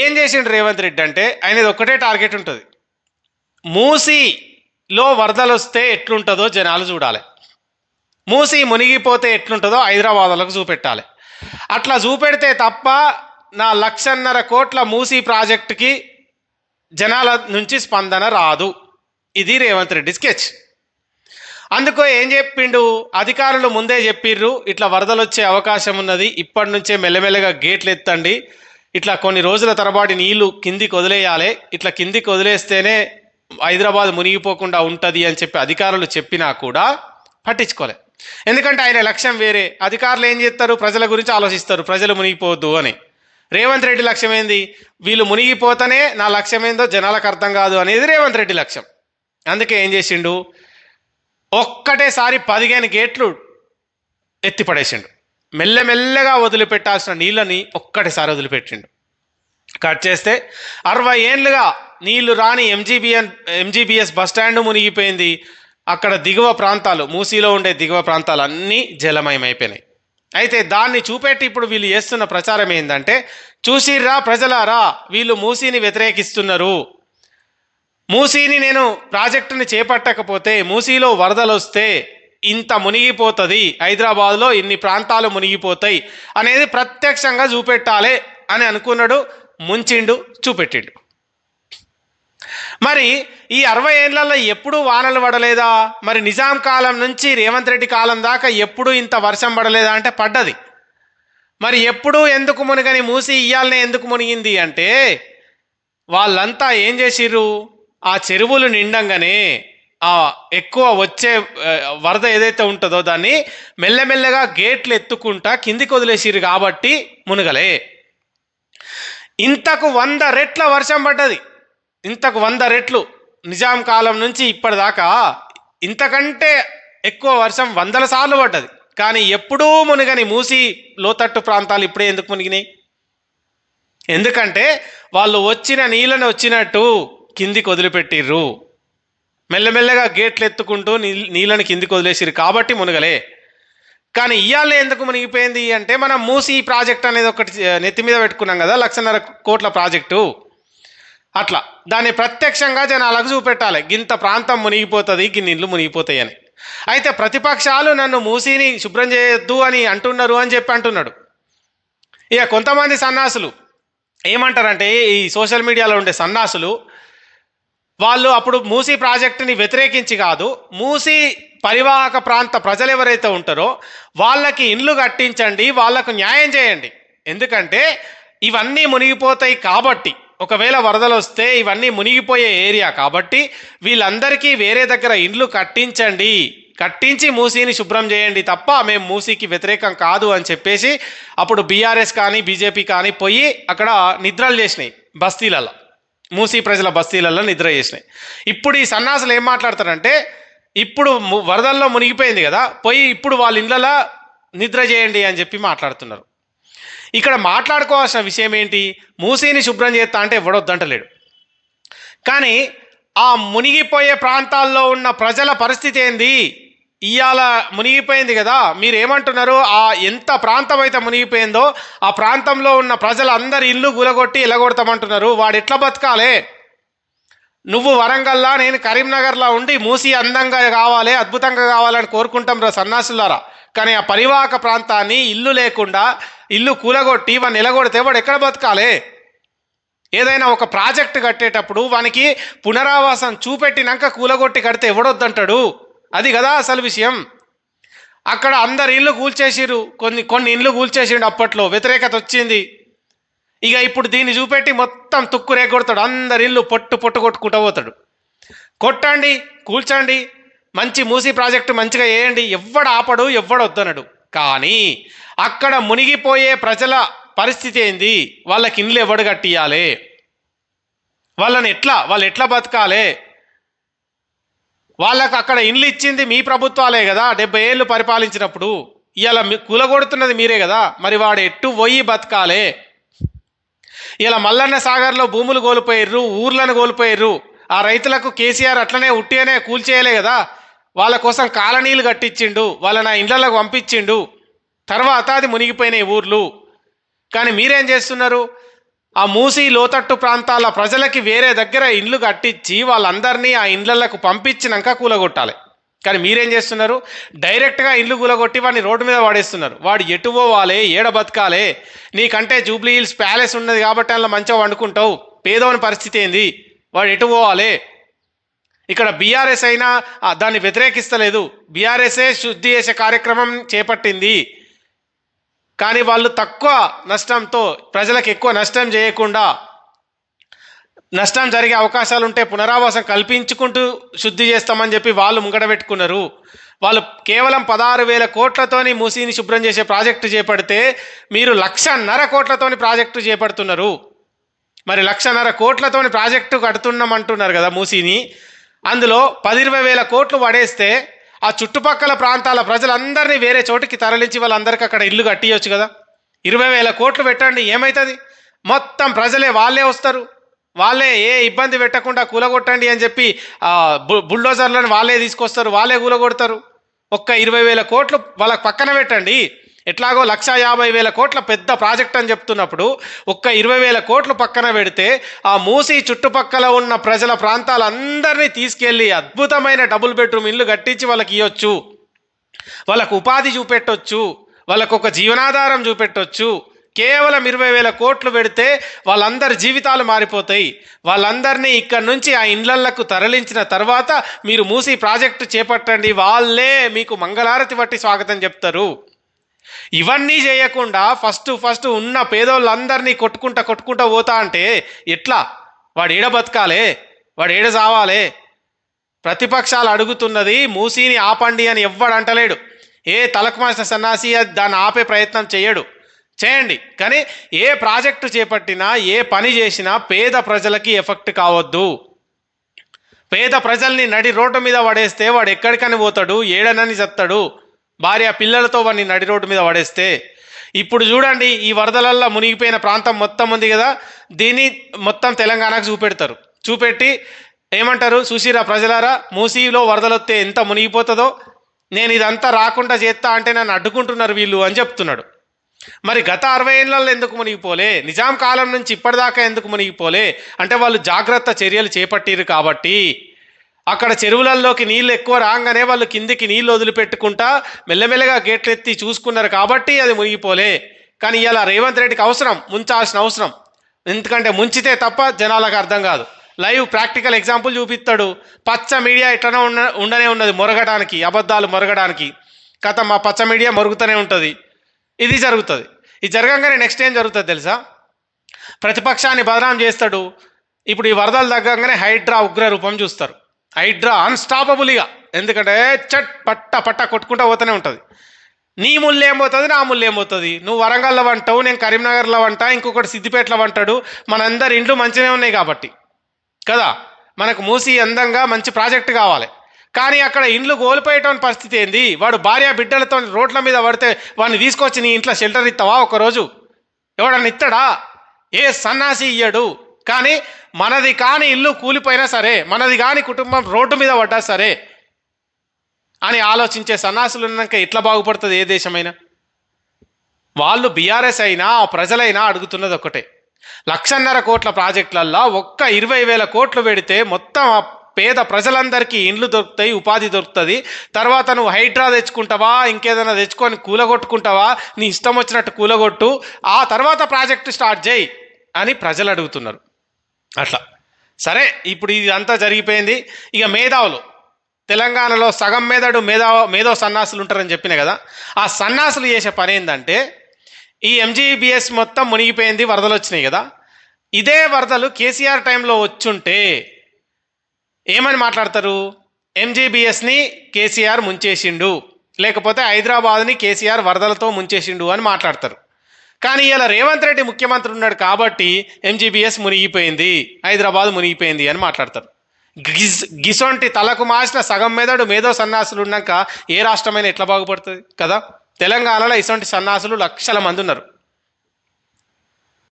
ఏం చేసిండు రేవంత్ రెడ్డి అంటే ఆయనది ఒక్కటే టార్గెట్ ఉంటుంది. మూసీలో వరదలు వస్తే ఎట్లుంటుందో జనాలు చూడాలి. మూసి మునిగిపోతే ఎట్లుంటుందో హైదరాబాద్లకు చూపెట్టాలి. అట్లా చూపెడితే తప్ప నా లక్షన్నర కోట్ల మూసీ ప్రాజెక్టుకి జనాల నుంచి స్పందన రాదు. ఇది రేవంత్ రెడ్డి స్కెచ్. అందుకో ఏం చెప్పిండు? అధికారులు ముందే చెప్పిర్రు ఇట్లా వరదలు వచ్చే అవకాశం ఉన్నది ఇప్పటి నుంచే మెల్లమెల్లగా గేట్లు ఎత్తండి. ఇట్లా కొన్ని రోజుల తరబాటి నీళ్ళు కిందికి వదిలేయాలి. ఇట్లా కిందికి వదిలేస్తేనే హైదరాబాద్ మునిగిపోకుండా ఉంటుంది అని చెప్పి అధికారులు చెప్పినా కూడా పట్టించుకోలే. ఎందుకంటే ఆయన లక్ష్యం వేరే. అధికారులు ఏం చేస్తారు? ప్రజల గురించి ఆలోచిస్తారు. ప్రజలు మునిగిపోవద్దు అని. రేవంత్ రెడ్డి లక్ష్యం ఏంది? వీళ్ళు మునిగిపోతేనే నా లక్ష్యం ఏందో జనాలకు అర్థం కాదు అనేది రేవంత్ రెడ్డి లక్ష్యం. అందుకే ఏం చేసిండు? ఒక్కటేసారి పదిహేను గేట్లు ఎత్తిపడేసిండు. మెల్లమెల్లగా వదిలిపెట్టాల్సిన నీళ్ళని ఒక్కటేసారి వదిలిపెట్టిండు. కట్ చేస్తే అరవై ఏండ్లుగా నీళ్ళు రాని ఎంజీబీఎన్ ఎంజీబీఎస్ బస్ స్టాండ్ మునిగిపోయింది. అక్కడ దిగువ ప్రాంతాలు మూసీలో ఉండే దిగువ ప్రాంతాలు అన్నీ జలమయమైపోయినాయి. అయితే దాన్ని చూపెట్టి ఇప్పుడు వీళ్ళు చేస్తున్న ప్రచారం ఏంటంటే చూసిర్రా ప్రజలారా వీళ్ళు మూసీని వ్యతిరేకిస్తున్నారు. మూసీని నేను ప్రాజెక్టుని చేపట్టకపోతే మూసీలో వరదలు వస్తే ఇంత మునిగిపోతుంది? హైదరాబాద్లో ఇన్ని ప్రాంతాలు మునిగిపోతాయి? అనేది ప్రత్యక్షంగా చూపెట్టాలి అని అనుకున్నాడు ముంచిండు చూపెట్టిండు. మరి ఈ అరవై ఏళ్ళలో ఎప్పుడు వానలు పడలేదా? మరి నిజాం కాలం నుంచి రేవంత్ రెడ్డి కాలం దాకా ఎప్పుడు ఇంత వర్షం పడలేదా అంటే పడ్డది. మరి ఎప్పుడు ఎందుకు మునిగని మూసి ఇయ్యాలనే ఎందుకు మునిగింది అంటే వాళ్ళంతా ఏం చేసిర్రు? ఆ చెరువులు నిండంగానే ఎక్కువ వచ్చే వరద ఏదైతే ఉంటుందో దాన్ని మెల్లమెల్లగా గేట్లు ఎత్తుకుంటా కిందికి వదిలేసిరు కాబట్టి మునగలే. ఇంతకు వంద రెట్ల వర్షం పడ్డది. ఇంతకు వంద రెట్లు నిజాం కాలం నుంచి ఇప్పటిదాకా ఇంతకంటే ఎక్కువ వర్షం వందల సార్లు పడ్డది. కానీ ఎప్పుడూ మునిగని మూసి లోతట్టు ప్రాంతాలు ఇప్పుడే ఎందుకు మునిగినాయి? ఎందుకంటే వాళ్ళు వచ్చిన నీళ్ళని వచ్చినట్టు కిందికి వదిలిపెట్టిర్రు. మెల్లమెల్లగా గేట్లు ఎత్తుకుంటూ నీ- నీళ్ళని కిందికి వదిలేసిరు కాబట్టి మునగలే. కానీ ఇవాళ ఎందుకు మునిగిపోయింది అంటే మనం మూసి ప్రాజెక్ట్ అనేది ఒకటి నెత్తి మీద పెట్టుకున్నాం కదా లక్షన్నర కోట్ల ప్రాజెక్టు. అట్లా. దాన్ని ప్రత్యక్షంగా జనాలకు చూపెట్టాలి. గింత ప్రాంతం మునిగిపోతుంది గిన్ని ఇళ్ళు మునిగిపోతాయి అని. అయితే ప్రతిపక్షాలు నన్ను మూసీని శుభ్రం చేయొద్దు అని అంటున్నారు అని చెప్పి అంటున్నాడు. ఇక కొంతమంది సన్నాసులు ఏమంటారంటే ఈ సోషల్ మీడియాలో ఉండే సన్నాసులు వాళ్ళు అప్పుడు మూసీ ప్రాజెక్టుని వ్యతిరేకించి కాదు మూసీ పరివాహక ప్రాంత ప్రజలు ఎవరైతే ఉంటారో వాళ్ళకి ఇండ్లు కట్టించండి వాళ్ళకు న్యాయం చేయండి. ఎందుకంటే ఇవన్నీ మునిగిపోతాయి కాబట్టి ఒకవేళ వరదలు వస్తే ఇవన్నీ మునిగిపోయే ఏరియా కాబట్టి వీళ్ళందరికీ వేరే దగ్గర ఇండ్లు కట్టించండి. కట్టించి మూసీని శుభ్రం చేయండి తప్ప మేము మూసీకి వ్యతిరేకం కాదు అని చెప్పేసి అప్పుడు బీఆర్ఎస్ కానీ బీజేపీ కానీ పోయి అక్కడ నిద్రలు చేసినాయి బస్తీలలో. మూసీ ప్రజల బస్తీలలో నిద్ర చేసినాయి. ఇప్పుడు ఈ సన్నాసులు ఏం మాట్లాడతారంటే ఇప్పుడు వరదల్లో మునిగిపోయింది కదా పోయి ఇప్పుడు వాళ్ళ ఇళ్ళలో నిద్ర చేయండి అని చెప్పి మాట్లాడుతున్నారు. ఇక్కడ మాట్లాడుకోవాల్సిన విషయం ఏంటి? మూసీని శుభ్రం చేస్తా అంటే ఎవడొద్దంటలేడు. కానీ ఆ మునిగిపోయే ప్రాంతాల్లో ఉన్న ప్రజల పరిస్థితి ఏంది? ఇవాళ మునిగిపోయింది కదా మీరు ఏమంటున్నారు ఆ ఎంత ప్రాంతం అయితే మునిగిపోయిందో ఆ ప్రాంతంలో ఉన్న ప్రజలందరి ఇల్లు గులగొట్టి ఎలగొడతామంటున్నారు వాడు ఎట్లా బతకాలే? నువ్వు వరంగల్లా నేను కరీంనగర్లో ఉండి మూసి అందంగా కావాలి అద్భుతంగా కావాలని కోరుకుంటాం రా సన్నాసులారా. కానీ ఆ పరివాహక ప్రాంతాన్ని ఇల్లు లేకుండా ఇల్లు కూలగొట్టి వాడిని నిలగొడితే వాడు ఎక్కడ బతకాలి? ఏదైనా ఒక ప్రాజెక్ట్ కట్టేటప్పుడు వానికి పునరావాసం చూపెట్టినాక కూలగొట్టి కడితే ఎవడొద్దంటాడు? అది కదా అసలు విషయం. అక్కడ అందరు ఇల్లు కూల్చేసిరు కొన్ని కొన్ని ఇల్లు కూల్చేసిండు అప్పట్లో. వ్యతిరేకత వచ్చింది. ఇక ఇప్పుడు దీన్ని చూపెట్టి మొత్తం తుక్కు రేగొడతాడు. అందరి ఇల్లు పొట్టు పొట్టు కొట్టుకుంటూ పోతాడు. కొట్టండి కూల్చండి. మంచి మూసి ప్రాజెక్టు మంచిగా వేయండి ఎవ్వడు ఆపడు ఎవ్వడు వద్దనడు. కానీ అక్కడ మునిగిపోయే ప్రజల పరిస్థితి ఏంది? వాళ్ళకి ఇండ్లు ఎవడు కట్టియాలి? వాళ్ళని ఎట్లా వాళ్ళు ఎట్లా బతకాలి? వాళ్ళకు అక్కడ ఇండ్లు ఇచ్చింది మీ ప్రభుత్వాలే కదా డెబ్బై ఏళ్ళు పరిపాలించినప్పుడు. ఇలా కూలగొడుతున్నది మీరే కదా మరి వాడు ఎట్టు పోయి బతకాలే? ఇలా మల్లన్న సాగర్లో భూములు కోల్పోయారు ఊర్లను కోల్పోయారు ఆ రైతులకు కేసీఆర్ అట్లనే ఉట్టిగానే కూల్చేయలే కదా వాళ్ళ కోసం కాలనీలు కట్టించిండు వాళ్ళని ఆ ఇండ్లకు పంపించిండు. తర్వాత అది మునిగిపోయినాయి ఊర్లు. కానీ మీరేం చేస్తున్నారు? ఆ మూసి లోతట్టు ప్రాంతాల ప్రజలకి వేరే దగ్గర ఇండ్లు కట్టించి వాళ్ళందరినీ ఆ ఇండ్లకు పంపించినాక కూలగొట్టాలి. కానీ మీరేం చేస్తున్నారు? డైరెక్ట్గా ఇండ్లు కూలగొట్టి వాడిని రోడ్డు మీద వాడేస్తున్నారు. వాడు ఎటు పోవాలి? ఏడ బతకాలే? నీకంటే జూబ్లీ హిల్స్ ప్యాలెస్ ఉన్నది కాబట్టి అందులో మంచిగా వండుకుంటావు. పేదోని పరిస్థితి ఏంది? వాడు ఎటు పోవాలి? ఇక్కడ బీఆర్ఎస్ అయినా దాన్ని వ్యతిరేకిస్తలేదు. బీఆర్ఎస్ఏ శుద్ధి చేసే కార్యక్రమం చేపట్టింది. కానీ వాళ్ళు తక్కువ నష్టంతో ప్రజలకు ఎక్కువ నష్టం చేయకుండా నష్టం జరిగే అవకాశాలు ఉంటే పునరావాసం కల్పించుకుంటూ శుద్ధి చేస్తామని చెప్పి వాళ్ళు ముంగడ పెట్టుకున్నారు. వాళ్ళు కేవలం పదహారు వేల కోట్లతోని మూసీని శుభ్రం చేసే ప్రాజెక్టు చేపడితే మీరు లక్షన్నర కోట్లతోని ప్రాజెక్టు చేపడుతున్నారు. మరి లక్షన్నర కోట్లతోని ప్రాజెక్టు కడుతున్నాం అంటున్నారు కదా మూసీని. అందులో పది ఇరవై వేల కోట్లు పడేస్తే ఆ చుట్టుపక్కల ప్రాంతాల ప్రజలందరినీ వేరే చోటికి తరలించి వాళ్ళందరికీ అక్కడ ఇల్లు కట్టియొచ్చు కదా. ఇరవై వేల కోట్లు పెట్టండి ఏమవుతుంది మొత్తం ప్రజలే వాళ్ళే వస్తారు. వాళ్ళే ఏ ఇబ్బంది పెట్టకుండా కూలగొట్టండి అని చెప్పి బుల్డోజర్లను వాళ్ళే తీసుకొస్తారు వాళ్ళే కూలగొడతారు. ఒక్క ఇరవై వేల కోట్లు వాళ్ళకి పక్కన పెట్టండి. ఎట్లాగో లక్ష యాభై వేల కోట్ల పెద్ద ప్రాజెక్ట్ అని చెప్తున్నప్పుడు ఒక్క ఇరవై వేల కోట్లు పక్కన పెడితే ఆ మూసి చుట్టుపక్కల ఉన్న ప్రజల ప్రాంతాలందరినీ తీసుకెళ్ళి అద్భుతమైన డబుల్ బెడ్రూమ్ ఇల్లు కట్టించి వాళ్ళకి ఇవ్వచ్చు వాళ్ళకు ఉపాధి చూపెట్టొచ్చు. వాళ్ళకు ఒక జీవనాధారం చూపెట్టొచ్చు. కేవలం ఇరవై వేల కోట్లు పెడితే వాళ్ళందరి జీవితాలు మారిపోతాయి. వాళ్ళందరినీ ఇక్కడ నుంచి ఆ ఇండ్లలకు తరలించిన తర్వాత మీరు మూసి ప్రాజెక్టు చేపట్టండి. వాళ్ళే మీకు మంగళారతి బట్టి స్వాగతం చెప్తారు. ఇవన్నీ చేయకుండా ఫస్ట్ ఫస్ట్ ఉన్న పేదోళ్ళందరినీ కొట్టుకుంటా కొట్టుకుంటా పోతా అంటే ఎట్లా? వాడు ఏడ బతకాలే? వాడు ఏడ చావాలే? ప్రతిపక్షాలు అడుగుతున్నది మూసీని ఆపండి అని ఎవ్వడు అంటలేడు. ఏ తలకు మాసిన సన్నాసి దాన్ని ఆపే ప్రయత్నం చేయడు. చేయండి. కానీ ఏ ప్రాజెక్టు చేపట్టినా ఏ పని చేసినా పేద ప్రజలకి ఎఫెక్ట్ కావద్దు. పేద ప్రజల్ని నడి రోడ్డు మీద పడేస్తే వాడు ఎక్కడికని పోతాడు ఏడనని చెప్తాడు. భార్య పిల్లలతో వాడిని నడి రోడ్డు మీద పడేస్తే. ఇప్పుడు చూడండి ఈ వరదలల్లో మునిగిపోయిన ప్రాంతం మొత్తం ఉంది కదా దీన్ని మొత్తం తెలంగాణకు చూపెడతారు. చూపెట్టి ఏమంటారు? సుశీరా ప్రజలారా మూసీలో వరదలు వస్తే ఎంత మునిగిపోతుందో? నేను ఇదంతా రాకుండా చేస్తా అంటే నన్ను అడ్డుకుంటున్నారు వీళ్ళు అని చెప్తున్నాడు. మరి గత అరవై ఏళ్ళలో ఎందుకు మునిగిపోలే? నిజాం కాలం నుంచి ఇప్పటిదాకా ఎందుకు మునిగిపోలే? అంటే వాళ్ళు జాగ్రత్త చర్యలు చేపట్టిరు కాబట్టి. అక్కడ చెరువులలోకి నీళ్ళు ఎక్కువ రాగానే వాళ్ళు కిందికి నీళ్ళు వదిలిపెట్టుకుంటా మెల్లమెల్లగా గేట్లు ఎత్తి చూసుకున్నారు కాబట్టి అది మునిగిపోలే. కానీ ఇలా రేవంత్ రెడ్డికి అవసరం ముంచాల్సిన అవసరం. ఎందుకంటే ముంచితే తప్ప జనాలకు అర్థం కాదు. లైవ్ ప్రాక్టికల్ ఎగ్జాంపుల్ చూపిస్తాడు. పచ్చ మీడియా ఇట్లనే ఉన్న ఉండనే ఉన్నది మొరగడానికి అబద్ధాలు మొరగడానికి. కథ మా పచ్చ మీడియా మొరుగుతూనే ఉంటుంది. ఇది జరుగుతుంది. ఇది జరగంగానే నెక్స్ట్ ఏం జరుగుతుంది తెలుసా? ప్రతిపక్షాన్ని బదనాం చేస్తాడు. ఇప్పుడు ఈ వరదలు తగ్గంగానే హైడ్రా ఉగ్ర రూపం చూస్తారు. హైడ్రా అన్స్టాపబుల్గా ఎందుకంటే చట్ పట్ట పట్ట కొట్టుకుంటా పోతూనే ఉంటుంది. నీ ముళ్ళు ఏమవుతుంది నా ముళ్ళు ఏమవుతుంది నువ్వు వరంగల్లో వంటావు నేను కరీంనగర్లో వంట ఇంకొకటి సిద్దిపేటలో వంటాడు మనందరి ఇండ్లు మంచిగా ఉన్నాయి కాబట్టి. కదా? మనకు మూసి అందంగా మంచి ప్రాజెక్ట్ కావాలి. కానీ అక్కడ ఇండ్లు కోల్పోయేటోని పరిస్థితి ఏంది? వాడు భార్య బిడ్డలతో రోడ్ల మీద పడితే వాడిని తీసుకొచ్చి నీ ఇంట్లో షెల్టర్ ఇస్తావా ఒకరోజు? ఎవడన్నా ఇస్తాడా ఏ సన్నాసి ఇయ్యడు. కానీ మనది కాని ఇల్లు కూలిపోయినా సరే మనది కాని కుటుంబం రోడ్డు మీద పడ్డా సరే అని ఆలోచించే సన్నాసులు ఉన్నాక ఎట్లా బాగుపడుతుంది ఏ దేశమైనా? వాళ్ళు బీఆర్ఎస్ అయినా ఆ ప్రజలైనా అడుగుతున్నది ఒకటే. లక్షన్నర కోట్ల ప్రాజెక్టులల్లో ఒక్క ఇరవై వేల కోట్లు పెడితే మొత్తం ఆ పేద ప్రజలందరికీ ఇండ్లు దొరుకుతాయి ఉపాధి దొరుకుతుంది. తర్వాత నువ్వు హైడ్రా తెచ్చుకుంటావా ఇంకేదైనా తెచ్చుకొని కూలగొట్టుకుంటావా నీ ఇష్టం వచ్చినట్టు కూలగొట్టు ఆ తర్వాత ప్రాజెక్టు స్టార్ట్ చేయి అని ప్రజలు అడుగుతున్నారు. అట్లా. సరే ఇప్పుడు ఇది అంతా జరిగిపోయింది. ఇక మేధావులు. తెలంగాణలో సగం మేధడు మేధావ మేధో సన్నాసులు ఉంటారని చెప్పిన కదా ఆ సన్నాసులు చేసే పని ఏంటంటే ఈ ఎంజీబీఎస్ మొత్తం మునిగిపోయింది వరదలు వచ్చినాయి కదా. ఇదే వరదలు కేసీఆర్ టైంలో వచ్చుంటే ఏమని మాట్లాడతారు? ఎంజీబీఎస్ని కేసీఆర్ ముంచేసిండు. లేకపోతే హైదరాబాద్ని కేసీఆర్ వరదలతో ముంచేసిండు అని మాట్లాడతారు. కానీ ఇలా రేవంత్ రెడ్డి ముఖ్యమంత్రి ఉన్నాడు కాబట్టి ఎంజీబీఎస్ మునిగిపోయింది హైదరాబాద్ మునిగిపోయింది అని మాట్లాడతారు. గిస్ గిసొంటి తలకు మార్చిన సగం మెదడు మేధో సన్నాసులు ఉన్నాక ఏ రాష్ట్రమైనా ఎట్లా బాగుపడుతుంది కదా? తెలంగాణలో ఇసొంటి సన్నాసులు లక్షల మంది ఉన్నారు.